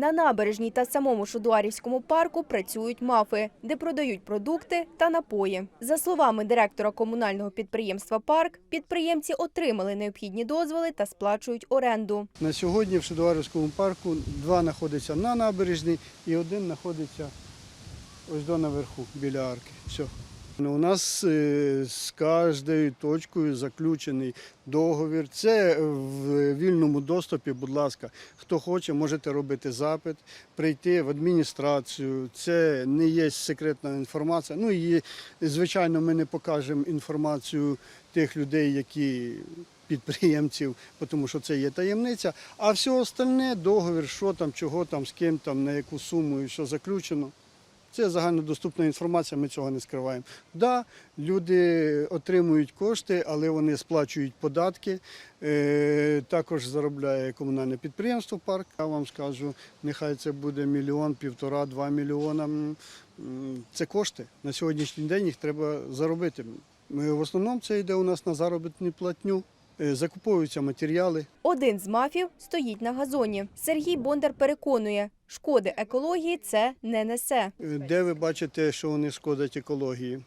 На набережній та самому Шудуарівському парку працюють мафи, де продають продукти та напої. За словами директора комунального підприємства «Парк», підприємці отримали необхідні дозволи та сплачують оренду. На сьогодні в Шедуарівському парку два знаходяться на набережній і один знаходиться ось до наверху, біля арки. Все. У нас е, з кожною точкою заключений договір. Це в вільному доступі, будь ласка, хто хоче, можете робити запит, прийти в адміністрацію. Це не є секретна інформація. Ну і звичайно, ми не покажемо інформацію тих людей, які підприємців, тому що це є таємниця. А все остальне, договір, що там, чого там, з ким там, на яку суму і що заключено. Це загальнодоступна інформація, ми цього не скриваємо. Да, люди отримують кошти, але вони сплачують податки. Е, також заробляє комунальне підприємство парк. Я вам скажу, нехай це буде мільйон, півтора, два мільйона. Це кошти. На сьогоднішній день їх треба заробити. В основному це йде у нас на заробітну платню. Е, Закуповуються матеріали, Один з мафів стоїть на газоні. Сергій Бондар переконує, шкоди екології це не несе. Де ви бачите, що вони шкодять екології?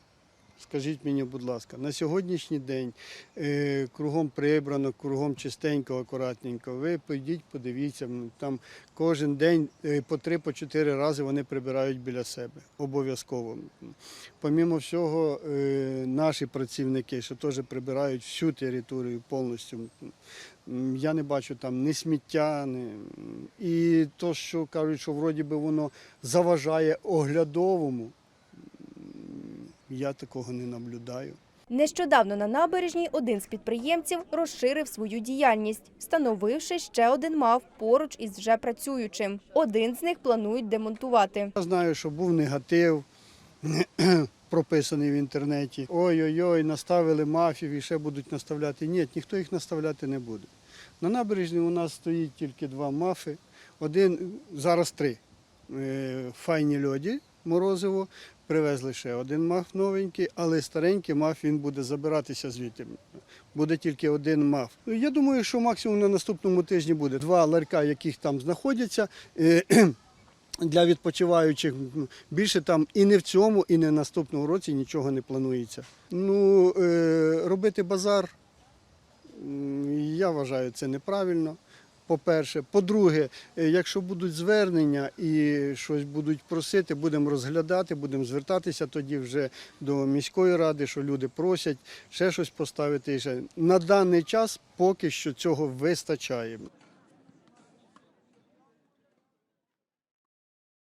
Скажіть мені, будь ласка, на сьогоднішній день е, кругом прибрано, кругом чистенько, акуратненько. Ви підіть, подивіться, там кожен день е, по три, по чотири рази вони прибирають біля себе. Обов'язково. Помімо всього, е, наші працівники, що теж прибирають всю територію повністю. Я не бачу там ні сміття, ні... і то, що кажуть, що вроді би воно заважає оглядовому, я такого не наблюдаю. Нещодавно на набережній один з підприємців розширив свою діяльність, встановивши ще один мав поруч із вже працюючим. Один з них планують демонтувати. Я знаю, що був негатив прописаний в інтернеті. Ой-ой-ой, наставили мафів і ще будуть наставляти. Ні, ніхто їх наставляти не буде. На набережній у нас стоїть тільки два мафи. Один, зараз три. Е, Файні льоді, морозиво. Привезли ще один маф новенький, але старенький маф він буде забиратися звідти. Буде тільки один маф. Я думаю, що максимум на наступному тижні буде два ларька, яких там знаходяться. е, Для відпочиваючих більше там і не в цьому, і не в наступному році нічого не планується. Ну, е, робити базар, я вважаю, це неправильно. По-перше, по-друге, е, якщо будуть звернення і щось будуть просити, будемо розглядати, будемо звертатися тоді вже до міської ради, що люди просять ще щось поставити. На даний час поки що цього вистачає.